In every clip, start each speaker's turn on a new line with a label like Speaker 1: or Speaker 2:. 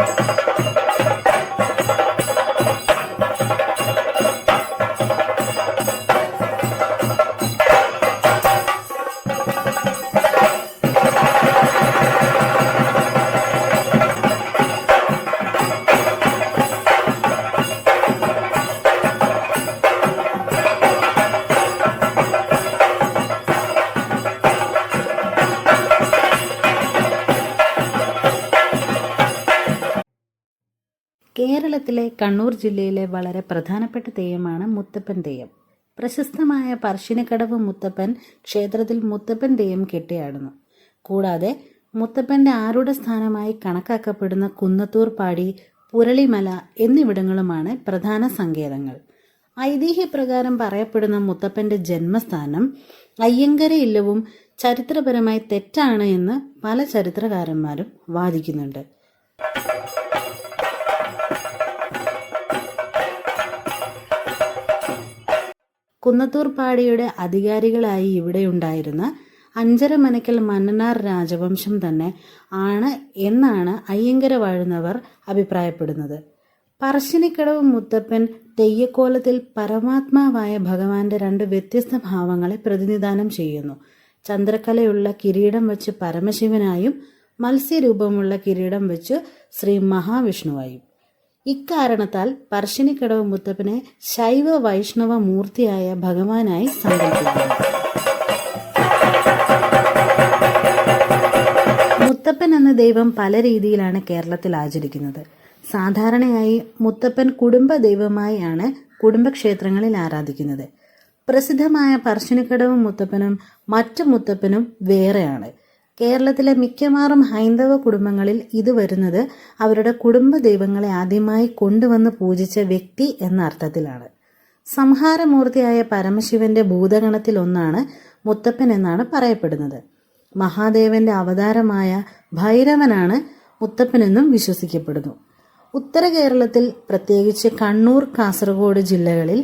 Speaker 1: Thank you. കേരളത്തിലെ കണ്ണൂർ ജില്ലയിലെ വളരെ പ്രധാനപ്പെട്ട തെയ്യമാണ് മുത്തപ്പൻ തെയ്യം. പ്രശസ്തമായ പറശ്ശിനിക്കടവ് മുത്തപ്പൻ ക്ഷേത്രത്തിൽ മുത്തപ്പൻ തെയ്യം കെട്ടിയാടുന്നു. കൂടാതെ മുത്തപ്പന്റെ ആരുടെ സ്ഥാനമായി കണക്കാക്കപ്പെടുന്ന കുന്നത്തൂർ പാടി പുരളിമല എന്നിവിടങ്ങളുമാണ് പ്രധാന സങ്കേതങ്ങൾ. ഐതിഹ്യപ്രകാരം പറയപ്പെടുന്ന മുത്തപ്പന്റെ ജന്മസ്ഥാനം അയ്യങ്കര ഇല്ലവും ചരിത്രപരമായി തെറ്റാണ് എന്ന് പല ചരിത്രകാരന്മാരും വാദിക്കുന്നുണ്ട്. കുന്നത്തൂർ പാടിയുടെ അധികാരികളായി ഇവിടെയുണ്ടായിരുന്ന അഞ്ചര മനക്കൽ മന്നനാർ രാജവംശം തന്നെ ആണ് എന്നാണ് അയ്യങ്കര വാഴുന്നവർ അഭിപ്രായപ്പെടുന്നത്. പറശ്ശിനിക്കടവ് മുത്തപ്പൻ തെയ്യക്കോലത്തിൽ പരമാത്മാവായ ഭഗവാന്റെ രണ്ട് വ്യത്യസ്ത ഭാവങ്ങളെ പ്രതിനിധാനം ചെയ്യുന്നു. ചന്ദ്രക്കലയുള്ള കിരീടം വെച്ച് പരമശിവനായും മത്സ്യരൂപമുള്ള കിരീടം വെച്ച് ശ്രീ മഹാവിഷ്ണുവായും. ഇക്കാരണത്താൽ പറശ്ശിനിക്കടവ് മുത്തപ്പനെ ശൈവ വൈഷ്ണവ മൂർത്തിയായ ഭഗവാനായി സങ്കല്പിക്കുന്നു. മുത്തപ്പൻ എന്ന ദൈവം പല രീതിയിലാണ് കേരളത്തിൽ ആചരിക്കുന്നത്. സാധാരണയായി മുത്തപ്പൻ കുടുംബ ദൈവമായാണ് കുടുംബക്ഷേത്രങ്ങളിൽ ആരാധിക്കുന്നത്. പ്രസിദ്ധമായ പറശ്ശിനിക്കടവ് മുത്തപ്പനും മറ്റു മുത്തപ്പനും വേറെയാണ്. കേരളത്തിലെ മിക്കവാറും ഹൈന്ദവ കുടുംബങ്ങളിൽ ഇത് വരുന്നത് അവരുടെ കുടുംബ ദൈവങ്ങളെ ആദ്യമായി കൊണ്ടുവന്ന് പൂജിച്ച വ്യക്തി എന്ന അർത്ഥത്തിലാണ്. സംഹാരമൂർത്തിയായ പരമശിവന്റെ ഭൂതഗണത്തിൽ ഒന്നാണ് മുത്തപ്പൻ എന്നാണ് പറയപ്പെടുന്നത്. മഹാദേവന്റെ അവതാരമായ ഭൈരവനാണ് മുത്തപ്പനെന്നും വിശ്വസിക്കപ്പെടുന്നു. ഉത്തര കേരളത്തിൽ പ്രത്യേകിച്ച് കണ്ണൂർ കാസർഗോഡ് ജില്ലകളിൽ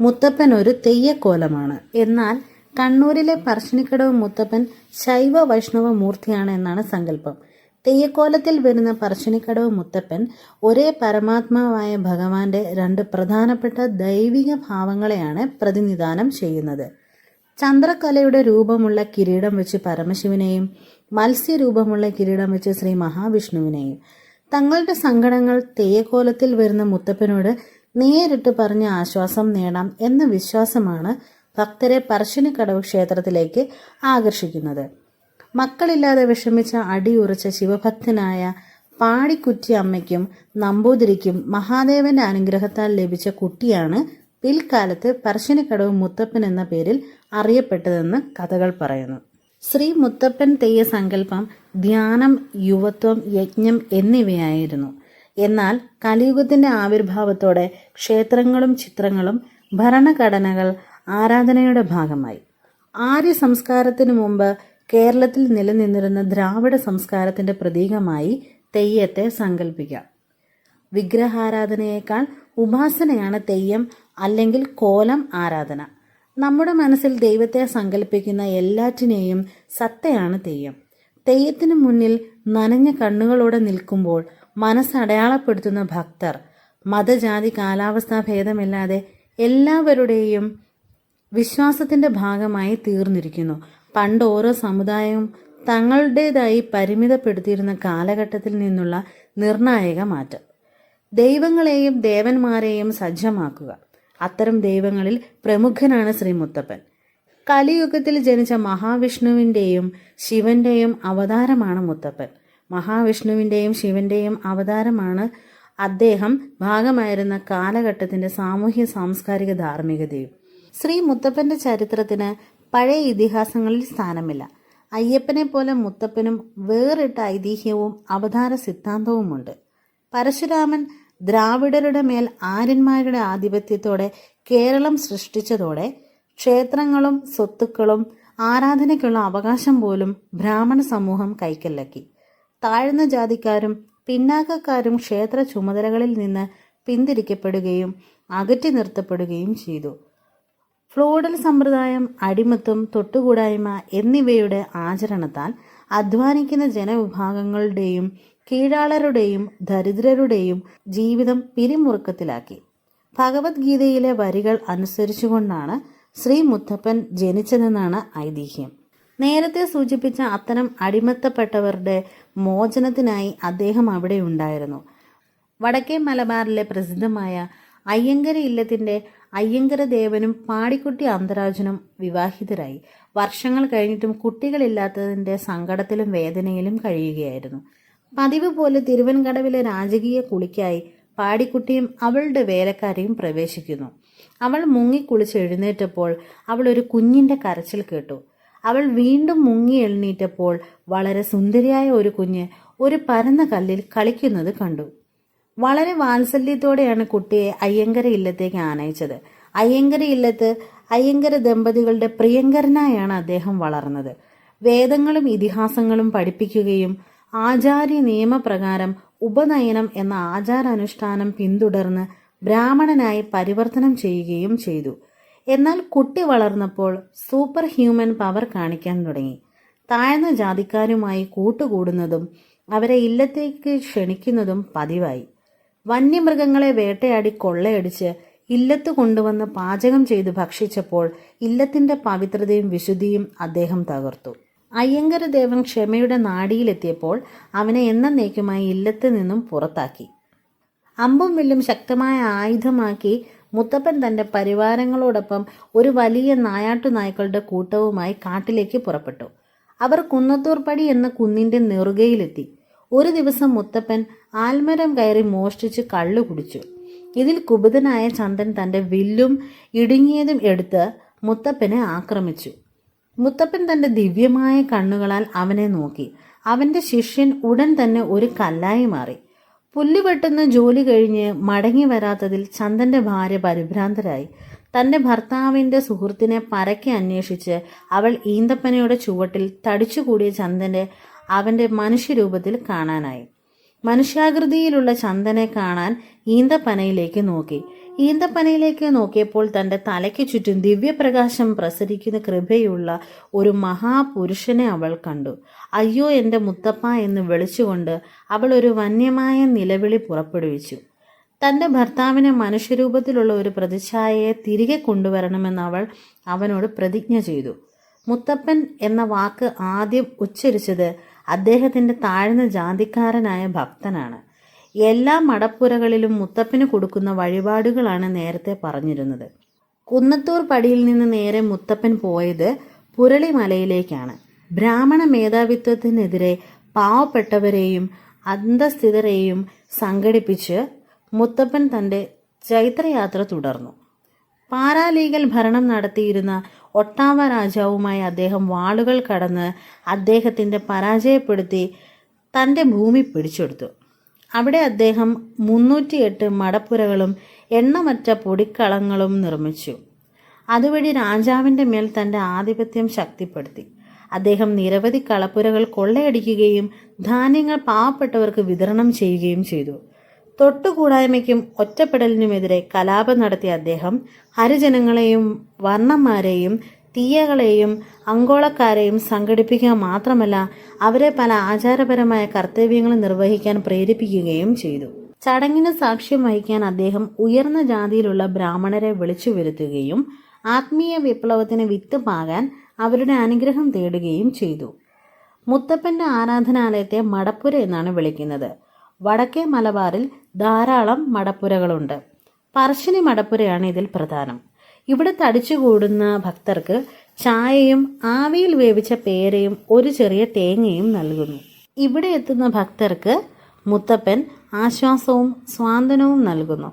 Speaker 1: മുത്തപ്പൻ ഒരു തെയ്യക്കോലമാണ്. എന്നാൽ കണ്ണൂരിലെ പറശ്ശിനിക്കടവ് മുത്തപ്പൻ ശൈവ വൈഷ്ണവ മൂർത്തിയാണ് എന്നാണ് സങ്കല്പം. തെയ്യക്കോലത്തിൽ വരുന്ന പറശ്ശിനിക്കടവ് മുത്തപ്പൻ ഒരേ പരമാത്മാവായ ഭഗവാന്റെ രണ്ട് പ്രധാനപ്പെട്ട ദൈവിക ഭാവങ്ങളെയാണ് പ്രതിനിധാനം ചെയ്യുന്നത്. ചന്ദ്രകലയുടെ രൂപമുള്ള കിരീടം വെച്ച് പരമശിവനെയും മത്സ്യരൂപമുള്ള കിരീടം വെച്ച് ശ്രീ മഹാവിഷ്ണുവിനെയും. തങ്ങളുടെ സങ്കടങ്ങൾ തെയ്യക്കോലത്തിൽ വരുന്ന മുത്തപ്പനോട് നേരിട്ട് പറഞ്ഞ് ആശ്വാസം നേടാം എന്ന വിശ്വാസമാണ് ഭക്തരെ പറശ്ശിനിക്കടവ് ക്ഷേത്രത്തിലേക്ക് ആകർഷിക്കുന്നത്. മക്കളില്ലാതെ വിഷമിച്ച അടിയുറച്ച ശിവഭക്തനായ പാടിക്കുറ്റി അമ്മയ്ക്കും നമ്പൂതിരിക്കും മഹാദേവന്റെ അനുഗ്രഹത്താൽ ലഭിച്ച കുട്ടിയാണ് പിൽക്കാലത്ത് പറശ്ശിനിക്കടവ് മുത്തപ്പൻ എന്ന പേരിൽ അറിയപ്പെട്ടതെന്ന് കഥകൾ പറയുന്നു. ശ്രീ മുത്തപ്പൻ തെയ്യ സങ്കല്പം ധ്യാനം യുവത്വം യജ്ഞം എന്നിവയായിരുന്നു. എന്നാൽ കലിയുഗത്തിന്റെ ആവിർഭാവത്തോടെ ക്ഷേത്രങ്ങളും ചിത്രങ്ങളും ഭരണഘടനകൾ ആരാധനയുടെ ഭാഗമായി. ആര്യ സംസ്കാരത്തിനു മുമ്പ് കേരളത്തിൽ നിലനിന്നിരുന്ന ദ്രാവിഡ സംസ്കാരത്തിന്റെ പ്രതീകമായി തെയ്യത്തെ സങ്കല്പിക്കാം. വിഗ്രഹാരാധനയേക്കാൾ ഉപാസനയാണ് തെയ്യം അല്ലെങ്കിൽ കോലം ആരാധന. നമ്മുടെ മനസ്സിൽ ദൈവത്തെ സങ്കല്പിക്കുന്ന എല്ലാറ്റിനെയും സത്തയാണ് തെയ്യം. തെയ്യത്തിനു മുന്നിൽ നനഞ്ഞ കണ്ണുകളോടെ നിൽക്കുമ്പോൾ മനസ്സടയാളപ്പെടുത്തുന്ന ഭക്തർ മതജാതി കാലാവസ്ഥാ ഭേദമില്ലാതെ എല്ലാവരുടെയും വിശ്വാസത്തിന്റെ ഭാഗമായി തീർന്നിരിക്കുന്നു. പണ്ട് ഓരോ സമുദായവും തങ്ങളുടേതായി പരിമിതപ്പെടുത്തിയിരുന്ന കാലഘട്ടത്തിൽ നിന്നുള്ള നിർണായക മാറ്റം. ദൈവങ്ങളെയും ദേവന്മാരെയും സജ്ജമാക്കുക. അത്തരം ദൈവങ്ങളിൽ പ്രമുഖനാണ് ശ്രീ മുത്തപ്പൻ കലിയുഗത്തിൽ ജനിച്ച മഹാവിഷ്ണുവിന്റെയും ശിവന്റെയും അവതാരമാണ് മുത്തപ്പൻ. മഹാവിഷ്ണുവിന്റെയും ശിവന്റെയും അവതാരമാണ് അദ്ദേഹം. ഭാഗമായിരുന്ന കാലഘട്ടത്തിന്റെ സാമൂഹ്യ സാംസ്കാരിക ധാർമ്മികതയും. ശ്രീ മുത്തപ്പന്റെ ചരിത്രത്തിന് പഴയ ഇതിഹാസങ്ങളിൽ സ്ഥാനമില്ല. അയ്യപ്പനെ പോലെ മുത്തപ്പനും വേറിട്ട ഐതിഹ്യവും അവതാര സിദ്ധാന്തവുമുണ്ട്. പരശുരാമൻ ദ്രാവിഡരുടെ മേൽ ആര്യന്മാരുടെ ആധിപത്യത്തോടെ കേരളം സൃഷ്ടിച്ചതോടെ ക്ഷേത്രങ്ങളും സ്വത്തുക്കളും ആരാധനയ്ക്കുള്ള അവകാശം പോലും ബ്രാഹ്മണ സമൂഹം കൈക്കല്ലക്കി. താഴ്ന്ന ജാതിക്കാരും പിന്നാക്കക്കാരും ക്ഷേത്ര ചുമതലകളിൽ നിന്ന് പിന്തിരിക്കപ്പെടുകയും അകറ്റി നിർത്തപ്പെടുകയും ചെയ്തു. ഫ്ലോഡൽ സമ്പ്രദായം അടിമത്വം തൊട്ടുകൂടായ്മ എന്നിവയുടെ ആചരണത്താൽ അധ്വാനിക്കുന്ന ജനവിഭാഗങ്ങളുടെയും കീഴാളരുടെയും ദരിദ്രരുടെയും ജീവിതം പിരിമുറുക്കത്തിലാക്കി. ഭഗവത്ഗീതയിലെ വരികൾ അനുസരിച്ചുകൊണ്ടാണ് ശ്രീ മുത്തപ്പൻ ജനിച്ചതെന്നാണ് ഐതിഹ്യം. നേരത്തെ സൂചിപ്പിച്ച അത്തരം അടിമത്തപ്പെട്ടവരുടെ മോചനത്തിനായി അദ്ദേഹം അവിടെ ഉണ്ടായിരുന്നു. വടക്കേ മലബാറിലെ പ്രസിദ്ധമായ അയ്യങ്കര ഇല്ലത്തിന്റെ അയ്യങ്കര ദേവനും പാടിക്കുട്ടി അന്തരാജനും വിവാഹിതരായി. വർഷങ്ങൾ കഴിഞ്ഞിട്ടും കുട്ടികളില്ലാത്തതിന്റെ സങ്കടത്തിലും വേദനയിലും കഴിയുകയായിരുന്നു. പതിവ് പോലെ തിരുവൻകടവിലെ രാജകീയ കുളിക്കായി പാടിക്കുട്ടിയും അവളുടെ വേലക്കാരെയും പ്രവേശിക്കുന്നു. അവൾ മുങ്ങിക്കുളിച്ച് എഴുന്നേറ്റപ്പോൾ അവൾ ഒരു കുഞ്ഞിന്റെ കരച്ചിൽ കേട്ടു. അവൾ വീണ്ടും മുങ്ങി എഴുന്നേറ്റപ്പോൾ വളരെ സുന്ദരിയായ ഒരു കുഞ്ഞ് ഒരു പരന്ന കല്ലിൽ കളിക്കുന്നത് കണ്ടു. വളരെ വാത്സല്യത്തോടെയാണ് കുട്ടിയെ അയ്യങ്കര ഇല്ലത്തേക്ക് ആനയിച്ചത്. അയ്യങ്കര ഇല്ലത്ത് അയ്യങ്കര ദമ്പതികളുടെ പ്രിയങ്കരനായാണ് അദ്ദേഹം വളർന്നത്. വേദങ്ങളും ഇതിഹാസങ്ങളും പഠിപ്പിക്കുകയും ആചാര്യ നിയമപ്രകാരം ഉപനയനം എന്ന ആചാരാനുഷ്ഠാനം പിന്തുടർന്ന് ബ്രാഹ്മണനായി പരിവർത്തനം ചെയ്യുകയും ചെയ്തു. എന്നാൽ കുട്ടി വളർന്നപ്പോൾ സൂപ്പർ ഹ്യൂമൻ പവർ കാണിക്കാൻ തുടങ്ങി. താഴ്ന്ന ജാതിക്കാരുമായി കൂട്ടുകൂടുന്നതും അവരെ ഇല്ലത്തേക്ക് ക്ഷണിക്കുന്നതും പതിവായി. വന്യമൃഗങ്ങളെ വേട്ടയാടി കൊള്ളയടിച്ച് ഇല്ലത്ത് കൊണ്ടുവന്ന് പാചകം ചെയ്ത് ഭക്ഷിച്ചപ്പോൾ ഇല്ലത്തിന്റെ പവിത്രതയും വിശുദ്ധിയും അദ്ദേഹം തകർത്തു. അയ്യങ്കര ദേവൻ ക്ഷമയുടെ നാടിയിലെത്തിയപ്പോൾ അവനെ എന്നേക്കുമായി ഇല്ലത്ത് നിന്നും പുറത്താക്കി. അമ്പും വില്ലും ശക്തമായ ആയുധമാക്കി മുത്തപ്പൻ തന്റെ പരിവാരങ്ങളോടൊപ്പം ഒരു വലിയ നായാട്ടു നായ്ക്കളുടെ കൂട്ടവുമായി കാട്ടിലേക്ക് പുറപ്പെട്ടു. അവർ കുന്നത്തൂർപ്പടി എന്ന കുന്നിന്റെ നെറുകയിലെത്തി. ഒരു ദിവസം മുത്തപ്പൻ ആൽമരം കയറി മോഷ്ടിച്ച് കള്ളു കുടിച്ചു. ഇതിൽ കുപിതനായ ചന്ദൻ തന്റെ വില്ലും ഇടുങ്ങിയതും എടുത്ത് മുത്തപ്പനെ ആക്രമിച്ചു. മുത്തപ്പൻ തന്റെ ദിവ്യമായ കണ്ണുകളാൽ അവനെ നോക്കി. അവന്റെ ശിഷ്യൻ ഉടൻ തന്നെ ഒരു കല്ലായി മാറി. പുല്ലുവെട്ടുന്ന ജോലി കഴിഞ്ഞ് മടങ്ങി വരാത്തതിൽ ചന്ദന്റെ ഭാര്യ പരിഭ്രാന്തരായി. തന്റെ ഭർത്താവിന്റെ സുഹൃത്തിനെ പരക്കെ അന്വേഷിച്ച് അവൾ ഈന്തപ്പനയുടെ ചുവട്ടിൽ തടിച്ചുകൂടിയ ചന്ദന്റെ അവന്റെ മനുഷ്യരൂപത്തിൽ കാണാനായി. മനുഷ്യാകൃതിയിലുള്ള ചന്ദനെ കാണാൻ ഈന്തപ്പനയിലേക്ക് നോക്കി. ഈന്തപ്പനയിലേക്ക് നോക്കിയപ്പോൾ തന്റെ തലയ്ക്ക് ചുറ്റും ദിവ്യപ്രകാശം പ്രസരിക്കുന്ന കൃപയുള്ള ഒരു മഹാപുരുഷനെ അവൾ കണ്ടു. അയ്യോ എന്റെ മുത്തപ്പ എന്ന് വിളിച്ചുകൊണ്ട് അവൾ ഒരു വന്യമായ നിലവിളി പുറപ്പെടുവിച്ചു. തന്റെ ഭർത്താവിനെ മനുഷ്യരൂപത്തിലുള്ള ഒരു പ്രതിച്ഛായയെ തിരികെ കൊണ്ടുവരണമെന്ന് അവൾ അവനോട് പ്രതിജ്ഞ ചെയ്തു. മുത്തപ്പൻ എന്ന വാക്ക് ആദ്യം ഉച്ചരിച്ചത് അദ്ദേഹത്തിന്റെ താഴ്ന്ന ജാതിക്കാരനായ ഭക്തനാണ്. എല്ലാ മടപ്പുരകളിലും മുത്തപ്പന് കൊടുക്കുന്ന വഴിപാടുകളാണ് നേരത്തെ പറഞ്ഞിരുന്നത്. കുന്നത്തൂർ പടിയിൽ നിന്ന് നേരെ മുത്തപ്പൻ പോയത് പുരളിമലയിലേക്കാണ്. ബ്രാഹ്മണ മേധാവിത്വത്തിനെതിരെ പാവപ്പെട്ടവരെയും അന്തസ്ഥിതരെയും സംഘടിപ്പിച്ച് മുത്തപ്പൻ തന്റെ ചൈത്രയാത്ര തുടർന്നു. പാരാലീഗൽ ഭരണം നടത്തിയിരുന്ന ഒട്ടാവ രാജാവുമായി അദ്ദേഹം വാളുകൾ കടന്ന് അദ്ദേഹത്തിന്റെ പരാജയപ്പെടുത്തി തന്റെ ഭൂമി പിടിച്ചെടുത്തു. അവിടെ അദ്ദേഹം മുന്നൂറ്റിയെട്ട് മടപ്പുരകളും എണ്ണമറ്റ പൊടിക്കളങ്ങളും നിർമ്മിച്ചു. അതുവഴി രാജാവിന്റെ മേൽ തന്റെ ആധിപത്യം ശക്തിപ്പെടുത്തി. അദ്ദേഹം നിരവധി കളപ്പുരകൾ കൊള്ളയടിക്കുകയും ധാന്യങ്ങൾ പാവപ്പെട്ടവർക്ക് വിതരണം ചെയ്യുകയും ചെയ്തു. തൊട്ടുകൂടായ്മയ്ക്കും ഒറ്റപ്പെടലിനുമെതിരെ കലാപം നടത്തിയ അദ്ദേഹം ഹരിജനങ്ങളെയും വർണന്മാരെയും തീയകളെയും അങ്കോളക്കാരെയും സംഘടിപ്പിക്കുക മാത്രമല്ല അവരെ പല ആചാരപരമായ കർത്തവ്യങ്ങൾ നിർവഹിക്കാൻ പ്രേരിപ്പിക്കുകയും ചെയ്തു. ചടങ്ങിന് സാക്ഷ്യം വഹിക്കാൻ അദ്ദേഹം ഉയർന്ന ജാതിയിലുള്ള ബ്രാഹ്മണരെ വിളിച്ചു വരുത്തുകയും ആത്മീയ വിപ്ലവത്തിന് വിത്ത് പാകാൻ അവരുടെ അനുഗ്രഹം തേടുകയും ചെയ്തു. മുത്തപ്പന്റെ ആരാധനാലയത്തെ മടപ്പുര എന്നാണ് വിളിക്കുന്നത്. വടക്കേ മലബാറിൽ ധാരാളം മടപ്പുരകളുണ്ട്. പറശ്ശിനി മടപ്പുരയാണ് ഇതിൽ പ്രധാനം. ഇവിടെ തടിച്ചുകൂടുന്ന ഭക്തർക്ക് ചായയും ആവിയിൽ വേവിച്ച പേരയും ഒരു ചെറിയ തേങ്ങയും നൽകുന്നു. ഇവിടെ എത്തുന്ന ഭക്തർക്ക് മുത്തപ്പൻ ആശ്വാസവും സ്വാന്തനവും നൽകുന്നു.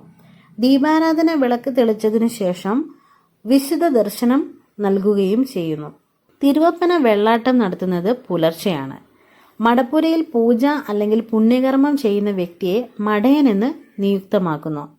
Speaker 1: ദീപാരാധന വിളക്ക് തെളിച്ചതിനു ശേഷം വിശുദ്ധ ദർശനം നൽകുകയും ചെയ്യുന്നു. തിരുവപ്പന വെള്ളാട്ടം നടത്തുന്നത് പുലർച്ചെയാണ്. മടപ്പുരയിൽ പൂജ അല്ലെങ്കിൽ പുണ്യകർമ്മം ചെയ്യുന്ന വ്യക്തിയെ മടയനെന്ന് നിയുക്തമാക്കുന്നു.